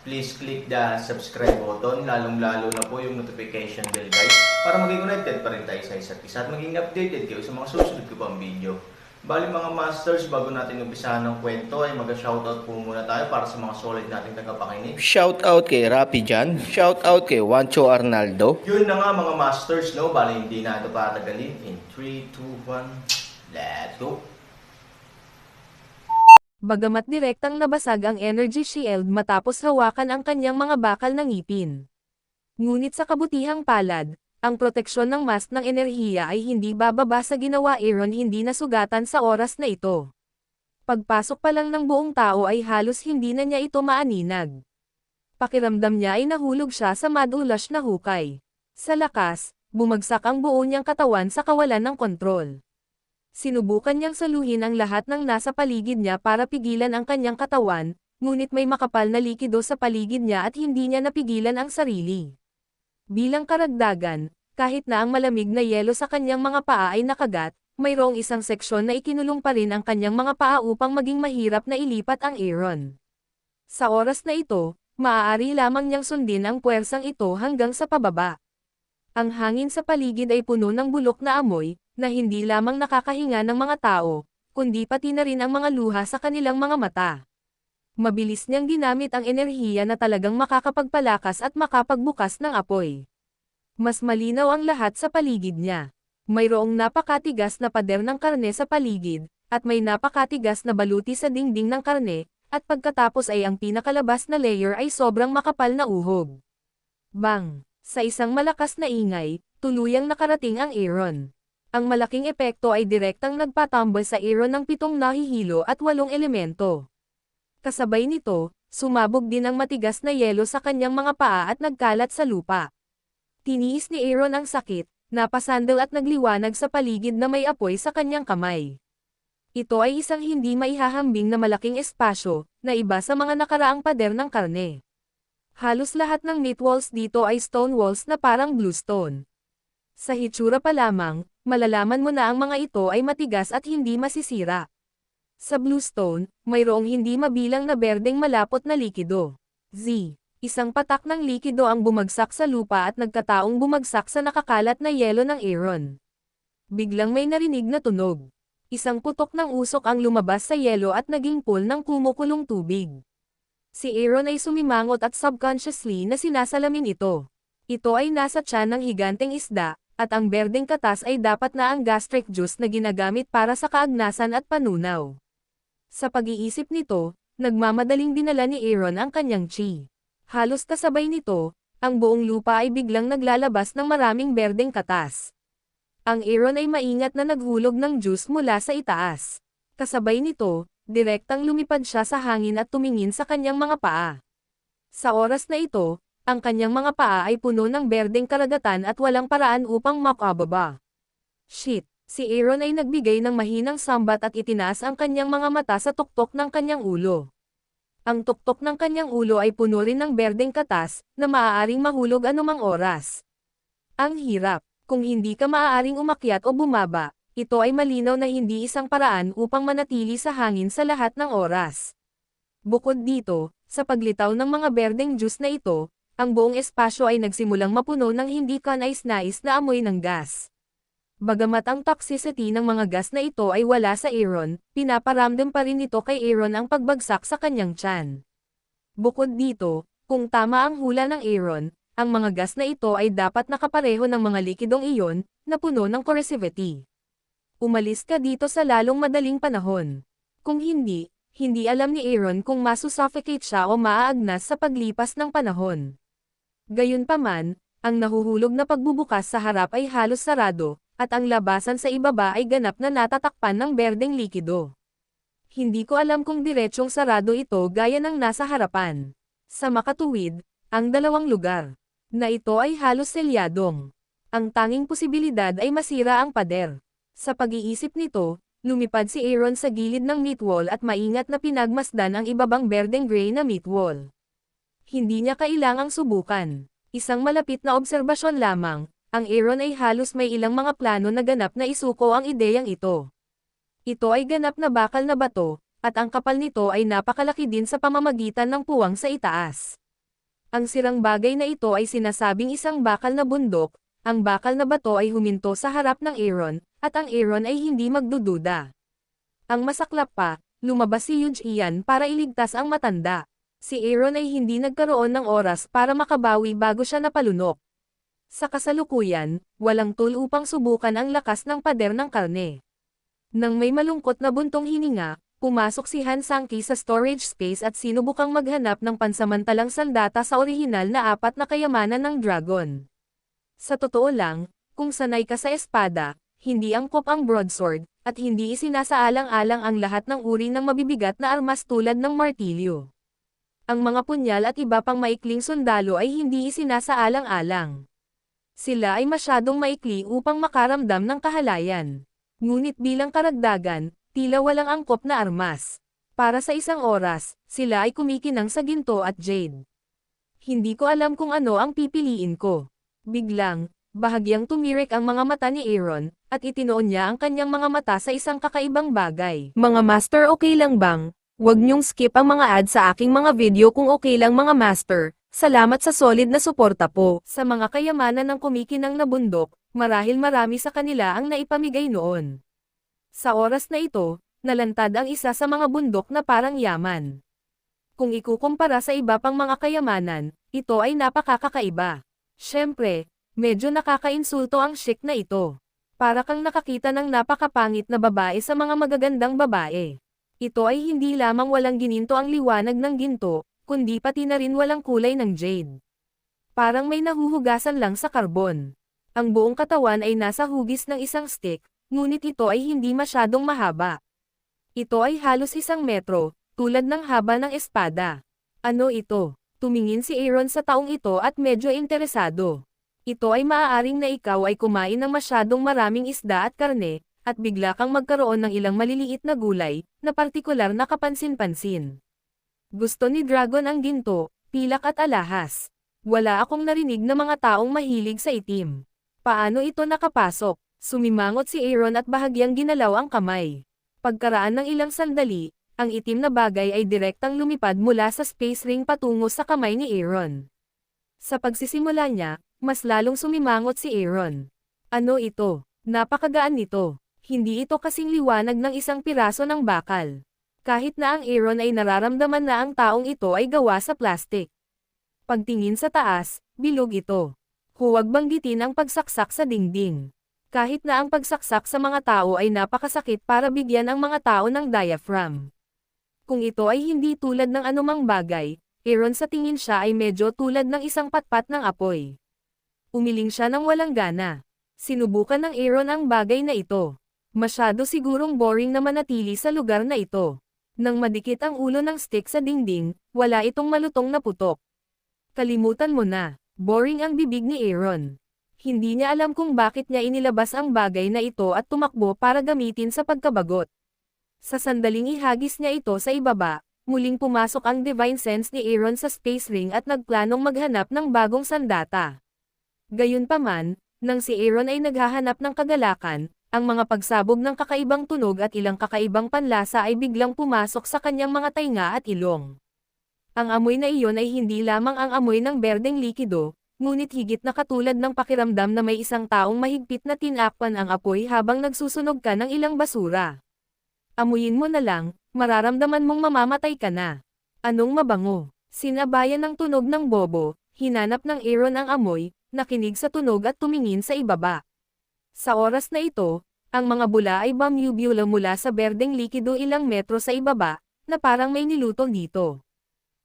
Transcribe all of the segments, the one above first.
please click the subscribe button, lalong-lalo na po yung notification bell guys, para maging connected pa rin tayo sa isa't isa at maging updated kayo sa mga susunod ko pang video. Bali mga masters, bago natin umpisahan ng kwento ay mag-shoutout po muna tayo para sa mga solid nating tagapakinig. Shoutout kay Rapi Jan, shoutout kay Juancho Arnaldo, Yun na nga mga masters, no? Bali hindi na ito patagalin. In 3, 2, 1, let's go! Bagamat direktang nabasag ang energy shield matapos hawakan ang kanyang mga bakal ng ngipin. Ngunit sa kabutihang palad, ang proteksyon ng mask ng enerhiya ay hindi bababa sa ginawa Aaron hindi nasugatan sa oras na ito. Pagpasok pa lang ng buong tao ay halos hindi na niya ito maaninag. Pakiramdam niya ay nahulog siya sa madulas na hukay. Sa lakas, bumagsak ang buo niyang katawan sa kawalan ng kontrol. Sinubukan niyang saluhin ang lahat ng nasa paligid niya para pigilan ang kanyang katawan, ngunit may makapal na likido sa paligid niya at hindi niya napigilan ang sarili. Bilang karagdagan, kahit na ang malamig na yelo sa kanyang mga paa ay nakagat, mayroong isang seksyon na ikinulong pa rin ang kanyang mga paa upang maging mahirap na ilipat ang Aaron. Sa oras na ito, maaari lamang niyang sundin ang puwersang ito hanggang sa pababa. Ang hangin sa paligid ay puno ng bulok na amoy, na hindi lamang nakakahinga ng mga tao, kundi pati na rin ang mga luha sa kanilang mga mata. Mabilis niyang ginamit ang enerhiya na talagang makakapagpalakas at makapagbukas ng apoy. Mas malinaw ang lahat sa paligid niya. Mayroong napakatigas na pader ng karne sa paligid, at may napakatigas na baluti sa dingding ng karne, at pagkatapos ay ang pinakalabas na layer ay sobrang makapal na uhog. Bang! Sa isang malakas na ingay, tuluyang nakarating ang Aaron. Ang malaking epekto ay direktang nagpatambal sa Aaron ng pitong nahihilo at walong elemento. Kasabay nito, sumabog din ang matigas na yelo sa kanyang mga paa at nagkalat sa lupa. Tiniis ni Aaron ang sakit, napasandal at nagliwanag sa paligid na may apoy sa kanyang kamay. Ito ay isang hindi maihahambing na malaking espasyo, na iba sa mga nakaraang pader ng karne. Halos lahat ng meat walls dito ay stone walls na parang bluestone. Sa hitsura pa lamang, malalaman mo na ang mga ito ay matigas at hindi masisira. Sa bluestone, mayroong hindi mabilang na berdeng malapot na likido. Z. Isang patak ng likido ang bumagsak sa lupa at nagkataong bumagsak sa nakakalat na yelo ng Aaron. Biglang may narinig na tunog. Isang putok ng usok ang lumabas sa yelo at naging pool ng kumukulong tubig. Si Aaron ay sumimangot at subconsciously na sinasalamin ito. Ito ay nasa tiyan ng higanteng isda, at ang berdeng katas ay dapat na ang gastric juice na ginagamit para sa kaagnasan at panunaw. Sa pag-iisip nito, nagmamadaling dinala ni Aaron ang kanyang chi. Halos kasabay nito, ang buong lupa ay biglang naglalabas ng maraming berdeng katas. Ang Aaron ay maingat na naghulog ng juice mula sa itaas. Kasabay nito, direktang lumipad siya sa hangin at tumingin sa kanyang mga paa. Sa oras na ito, ang kanyang mga paa ay puno ng berdeng karagatan at walang paraan upang makababa. Shit! Si Aaron ay nagbigay ng mahinang sambat at itinaas ang kanyang mga mata sa tuktok ng kanyang ulo. Ang tuktok ng kanyang ulo ay puno rin ng berdeng katas, na maaaring mahulog anumang oras. Ang hirap, kung hindi ka maaaring umakyat o bumaba, ito ay malinaw na hindi isang paraan upang manatili sa hangin sa lahat ng oras. Bukod dito, sa paglitaw ng mga berdeng juice na ito, ang buong espasyo ay nagsimulang mapuno ng hindi kanais-nais na amoy ng gas. Bagamat ang toxicity ng mga gas na ito ay wala sa Aaron, pinaparamdam pa rin nito kay Aaron ang pagbagsak sa kanyang tiyan. Bukod dito, kung tama ang hula ng Aaron, ang mga gas na ito ay dapat nakapareho ng mga likidong iyon, na puno ng corrosivity. Umalis ka dito sa lalong madaling panahon. Kung hindi, hindi alam ni Aaron kung masusuffocate siya o maaagnas sa paglipas ng panahon. Gayunpaman, ang nahuhulog na pagbubukas sa harap ay halos sarado, at ang labasan sa ibaba ay ganap na natatakpan ng berdeng likido. Hindi ko alam kung diretsyong sarado ito gaya ng nasa harapan. Sa makatuwid, ang dalawang lugar. na ito ay halos selyadong. Ang tanging posibilidad ay masira ang pader. Sa pag-iisip nito, lumipad si Aaron sa gilid ng meat wall at maingat na pinagmasdan ang ibabang berdeng gray na meat wall. Hindi niya kailangang subukan. Isang malapit na obserbasyon lamang, ang Aaron ay halos may ilang mga plano na ganap na isuko ang ideyang ito. Ito ay ganap na bakal na bato, at ang kapal nito ay napakalaki din sa pamamagitan ng puwang sa itaas. Ang sirang bagay na ito ay sinasabing isang bakal na bundok, ang bakal na bato ay huminto sa harap ng Aaron, at ang Aaron ay hindi magdududa. Ang masaklap pa, lumabas si Yuj Ian para iligtas ang matanda. Si Aaron ay hindi nagkaroon ng oras para makabawi bago siya napalunok. Sa kasalukuyan, walang tool upang subukan ang lakas ng pader ng karne. Nang may malungkot na buntong hininga, pumasok si Han Sangki sa storage space at sinubukang maghanap ng pansamantalang sandata sa orihinal na apat na kayamanan ng dragon. Sa totoo lang, kung sanay ka sa espada, hindi angkop ang broadsword, at hindi isinasaalang-alang ang lahat ng uri ng mabibigat na armas tulad ng martilyo. Ang mga punyal at iba pang maikling sundalo ay hindi isinasaalang-alang. Sila ay masyadong maikli upang makaramdam ng kahalayan. Ngunit bilang karagdagan, tila walang angkop na armas. Para sa isang oras, sila ay kumikinang sa ginto at jade. Hindi ko alam kung ano ang pipiliin ko. Biglang, bahagyang tumirik ang mga mata ni Aaron, at itinoon niya ang kanyang mga mata sa isang kakaibang bagay. Mga master okay lang bang? Huwag niyong skip ang mga ads sa aking mga video kung okay lang mga master. Salamat sa solid na suporta po. Sa mga kayamanan ng kumikinang na bundok, marahil marami sa kanila ang naipamigay noon. Sa oras na ito, nalantad ang isa sa mga bundok na parang yaman. Kung ikukumpara sa iba pang mga kayamanan, ito ay napakakakaiba. Siyempre, medyo nakakainsulto ang chic na ito. Para kang nakakita ng napakapangit na babae sa mga magagandang babae. Ito ay hindi lamang walang gininto ang liwanag ng ginto, kundi pati na rin walang kulay ng jade. Parang may nahuhugasan lang sa karbon. Ang buong katawan ay nasa hugis ng isang stick, ngunit ito ay hindi masyadong mahaba. Ito ay halos isang metro, tulad ng haba ng espada. Ano ito? Tumingin si Aaron sa taong ito at medyo interesado. Ito ay maaaring na ikaw ay kumain ng masyadong maraming isda at karne, at bigla kang magkaroon ng ilang maliliit na gulay, na partikular na kapansin-pansin. Gusto ni Dragon ang ginto, pilak at alahas. Wala akong narinig na mga taong mahilig sa itim. Paano ito nakapasok? Sumimangot si Aaron at bahagyang ginalaw ang kamay. Pagkaraan ng ilang sandali, ang itim na bagay ay direktang lumipad mula sa space ring patungo sa kamay ni Aaron. Sa pagsisimula niya, mas lalong sumimangot si Aaron. Ano ito? Napakagaan nito. Hindi ito kasing liwanag ng isang piraso ng bakal. Kahit na ang Aaron ay nararamdaman na ang taong ito ay gawa sa plastic. Pagtingin sa taas, bilog ito. Huwag banggitin ang pagsaksak sa dingding. Kahit na ang pagsaksak sa mga tao ay napakasakit para bigyan ang mga tao ng diaphragm. Kung ito ay hindi tulad ng anumang bagay, Aaron sa tingin siya ay medyo tulad ng isang patpat ng apoy. Umiling siya ng walang gana. Sinubukan ng Aaron ang bagay na ito. Masyado sigurong boring na manatili sa lugar na ito. Nang madikit ang ulo ng stick sa dingding, wala itong malutong na putok. Kalimutan mo na, boring ang bibig ni Aaron. Hindi niya alam kung bakit niya inilabas ang bagay na ito at tumakbo para gamitin sa pagkabagot. Sa sandaling ihagis niya ito sa ibaba, muling pumasok ang divine sense ni Aaron sa space ring at nagplanong maghanap ng bagong sandata. Gayunpaman, nang si Aaron ay naghahanap ng kagalakan, ang mga pagsabog ng kakaibang tunog at ilang kakaibang panlasa ay biglang pumasok sa kanyang mga tainga at ilong. Ang amoy na iyon ay hindi lamang ang amoy ng berdeng likido, ngunit higit na katulad ng pakiramdam na may isang taong mahigpit na tinakpan ang apoy habang nagsusunog ka ng ilang basura. Amuyin mo na lang, mararamdaman mong mamamatay ka na. Anong mabango? Sinabayan ng tunog ng bobo, hinanap ng Aaron ang amoy, nakinig sa tunog at tumingin sa ibaba. Sa oras na ito, ang mga bula ay bumubula mula sa berdeng likido ilang metro sa ibaba, na parang may niluto dito.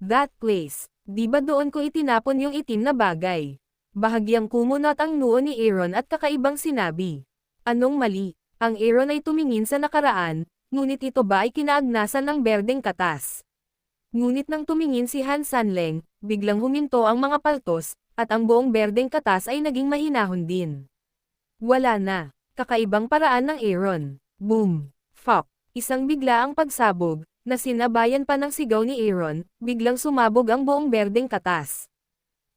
That place, di ba doon ko itinapon yung itim na bagay? Bahagyang kumunot ang noo ni Aaron at kakaibang sinabi. Anong mali? Ang Aaron ay tumingin sa nakaraan, ngunit ito ba ay kinaagnasan ng berdeng katas? Ngunit nang tumingin si Han Sanleng, biglang huminto ang mga paltos, at ang buong berdeng katas ay naging mahinahon din. Wala na. Kakaibang paraan ng Aaron. Boom. Fuck. Isang bigla ang pagsabog, na sinabayan pa ng sigaw ni Aaron, biglang sumabog ang buong berdeng katas.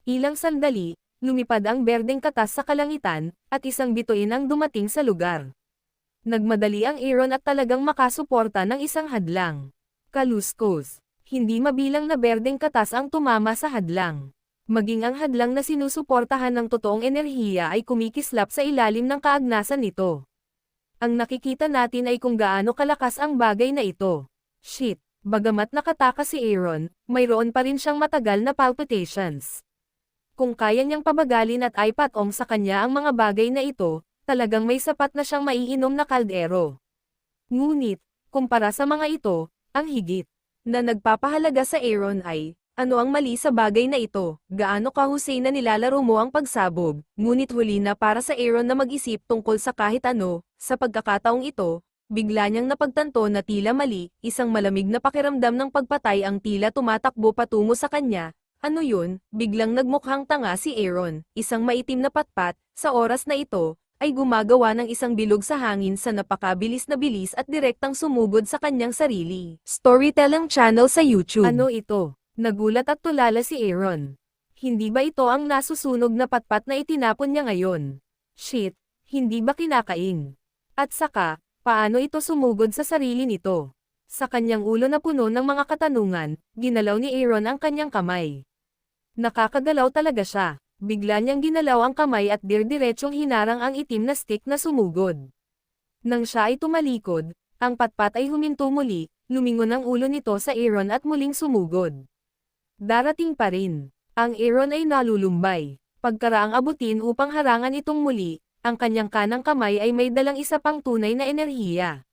Ilang sandali, lumipad ang berdeng katas sa kalangitan, at isang bituin ang dumating sa lugar. Nagmadali ang Aaron at talagang makasuporta ng isang hadlang. Kaluskos. Hindi mabilang na berdeng katas ang tumama sa hadlang. Maging ang hadlang na sinusuportahan ng totoong enerhiya ay kumikislap sa ilalim ng kaagnasan nito. Ang nakikita natin ay kung gaano kalakas ang bagay na ito. Shit, bagamat nakatakas si Aaron, mayroon pa rin siyang matagal na palpitations. Kung kaya niyang pabagalin at ipatong sa kanya ang mga bagay na ito, talagang may sapat na siyang maiinom na kaldero. Ngunit, kumpara sa mga ito, ang higit na nagpapahalaga sa Aaron ay, ano ang mali sa bagay na ito, gaano kahusay na nilalaro mo ang pagsabog, ngunit huli na para sa Aaron na mag-isip tungkol sa kahit ano, sa pagkakataong ito, bigla niyang napagtanto na tila mali, isang malamig na pakiramdam ng pagpatay ang tila tumatakbo patungo sa kanya, ano yun, biglang nagmukhang tanga si Aaron, isang maitim na patpat, sa oras na ito, ay gumagawa ng isang bilog sa hangin sa napakabilis na bilis at direktang sumugod sa kanyang sarili. Storytelling channel sa YouTube. Ano ito? Nagulat at tulala si Aaron. Hindi ba ito ang nasusunog na patpat na itinapon niya ngayon? Shit, hindi ba kinakain? At saka, paano ito sumugod sa sarili nito? Sa kanyang ulo na puno ng mga katanungan, ginalaw ni Aaron ang kanyang kamay. Nakakagalaw talaga siya. Bigla niyang ginalaw ang kamay at dirdiretsong hinarang ang itim na stick na sumugod. Nang siya ay tumalikod, ang patpat ay huminto muli, lumingon ang ulo nito sa Aaron at muling sumugod. Darating pa rin. Ang Aaron ay nalulumbay. Pagkaraang abutin upang harangan itong muli, ang kanyang kanang kamay ay may dalang isa pang tunay na enerhiya.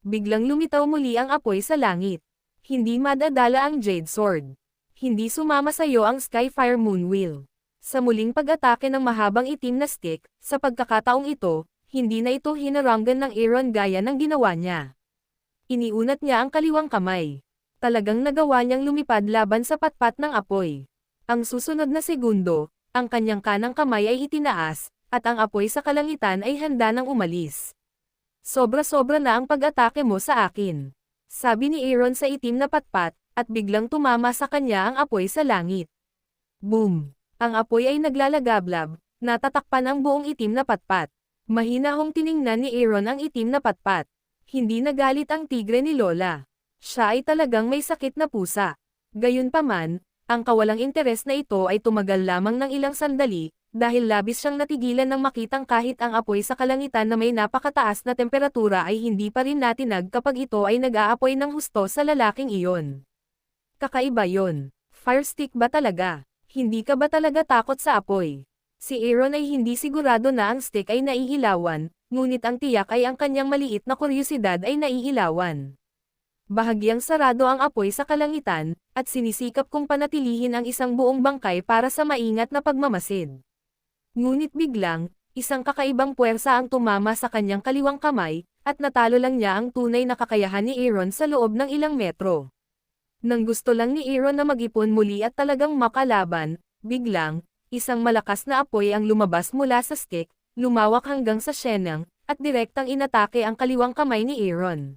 Biglang lumitaw muli ang apoy sa langit. Hindi madadala ang Jade Sword. Hindi sumama sa iyo ang Skyfire Moonwheel. Sa muling pag-atake ng mahabang itim na stick, sa pagkakataong ito, hindi na ito hinaranggan ng Aaron gaya ng ginawa niya. Iniunat niya ang kaliwang kamay. Talagang nagawa niyang lumipad laban sa patpat ng apoy. Ang susunod na segundo, ang kanyang kanang kamay ay itinaas, at ang apoy sa kalangitan ay handa nang umalis. Sobra-sobra na ang pag-atake mo sa akin. Sabi ni Aaron sa itim na patpat, at biglang tumama sa kanya ang apoy sa langit. Boom! Ang apoy ay naglalagablab, natatakpan ang buong itim na patpat. Mahinahong tiningnan ni Aaron ang itim na patpat. Hindi nagalit ang tigre ni Lola. Siya ay talagang may sakit na pusa. Gayunpaman, ang kawalang interes na ito ay tumagal lamang ng ilang sandali, dahil labis siyang natigilan ng makitang kahit ang apoy sa kalangitan na may napakataas na temperatura ay hindi pa rin natinag kapag ito ay nag-aapoy ng husto sa lalaking iyon. Kakaiba yon. Fire stick ba talaga? Hindi ka ba talaga takot sa apoy? Si Aaron ay hindi sigurado na ang stick ay naiilawan, ngunit ang tiyak ay ang kanyang maliit na kuryosidad ay naiilawan. Bahagyang sarado ang apoy sa kalangitan, at sinisikap kong panatilihin ang isang buong bangkay para sa maingat na pagmamasid. Ngunit biglang, isang kakaibang puwersa ang tumama sa kanyang kaliwang kamay, at natalo lang niya ang tunay na kakayahan ni Aaron sa loob ng ilang metro. Nang gusto lang ni Aaron na mag-ipon muli at talagang makalaban, biglang, isang malakas na apoy ang lumabas mula sa stick, lumawak hanggang sa shenang, at direktang inatake ang kaliwang kamay ni Aaron.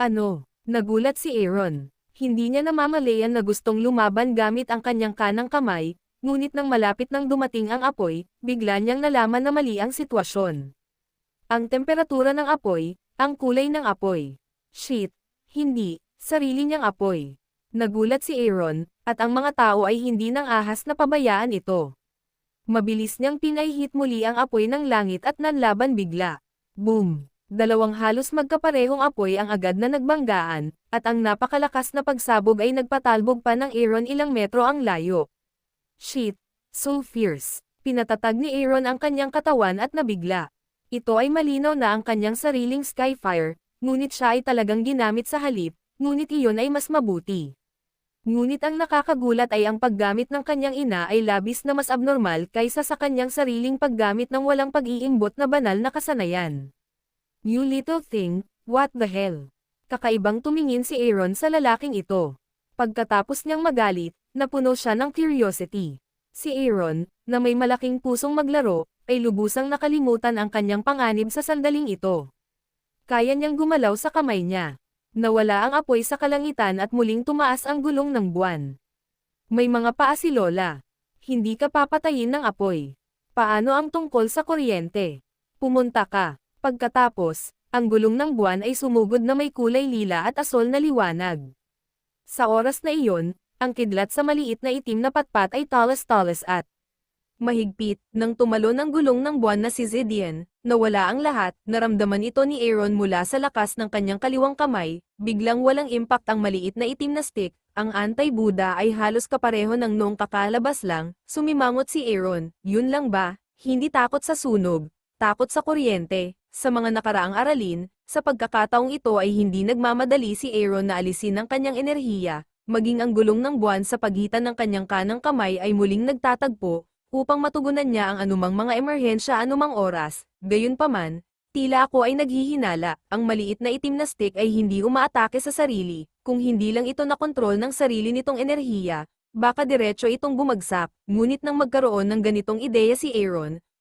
Ano? Nagulat si Aaron. Hindi niya namamalayan na gustong lumaban gamit ang kanyang kanang kamay, ngunit nang malapit nang dumating ang apoy, bigla niyang nalaman na mali ang sitwasyon. Ang temperatura ng apoy, ang kulay ng apoy. Shit, hindi, sarili niyang apoy. Nagulat si Aaron, at ang mga tao ay hindi nang ahas na pabayaan ito. Mabilis niyang pinayhit muli ang apoy ng langit at nanlaban bigla. Boom! Dalawang halos magkaparehong apoy ang agad na nagbanggaan, at ang napakalakas na pagsabog ay nagpatalbog pa ng Aaron ilang metro ang layo. Shit! So fierce! Pinatatag ni Aaron ang kanyang katawan at nabigla. Ito ay malinaw na ang kanyang sariling Skyfire, ngunit siya ay talagang ginamit sa halip, ngunit iyon ay mas mabuti. Ngunit ang nakakagulat ay ang paggamit ng kanyang ina ay labis na mas abnormal kaysa sa kanyang sariling paggamit ng walang pag-iimbot na banal na kasanayan. You little thing, what the hell? Kakaibang tumingin si Aaron sa lalaking ito. Pagkatapos niyang magalit, napuno siya ng curiosity. Si Aaron, na may malaking pusong maglaro, ay lubusang nakalimutan ang kanyang panganib sa sandaling ito. Kaya niyang gumalaw sa kamay niya. Nawala ang apoy sa kalangitan at muling tumaas ang gulong ng buwan. May mga paa si Lola. Hindi ka papatayin ng apoy. Paano ang tungkol sa kuryente? Pumunta ka. Pagkatapos, ang gulong ng buwan ay sumugod na may kulay lila at asol na liwanag. Sa oras na iyon, ang kidlat sa maliit na itim na patpat ay talas-talas at mahigpit, nang tumalon ang gulong ng buwan na si Zidian, nawala ang lahat, naramdaman ito ni Aaron mula sa lakas ng kanyang kaliwang kamay, biglang walang impact ang maliit na itim na stick, ang anti-Buddha ay halos kapareho ng noong kakalabas lang, sumimangot si Aaron, yun lang ba, hindi takot sa sunog, takot sa kuryente, sa mga nakaraang aralin, sa pagkakataong ito ay hindi nagmamadali si Aaron na alisin ang kanyang enerhiya, maging ang gulong ng buwan sa pagitan ng kanyang kanang kamay ay muling nagtatagpo, upang matugunan niya ang anumang mga emerhensya anumang oras, gayunpaman, tila ako ay naghihinala, ang maliit na itim na stick ay hindi umaatake sa sarili, kung hindi lang ito nakontrol ng sarili nitong enerhiya, baka diretso itong bumagsak, ngunit nang magkaroon ng ganitong ideya si Aaron,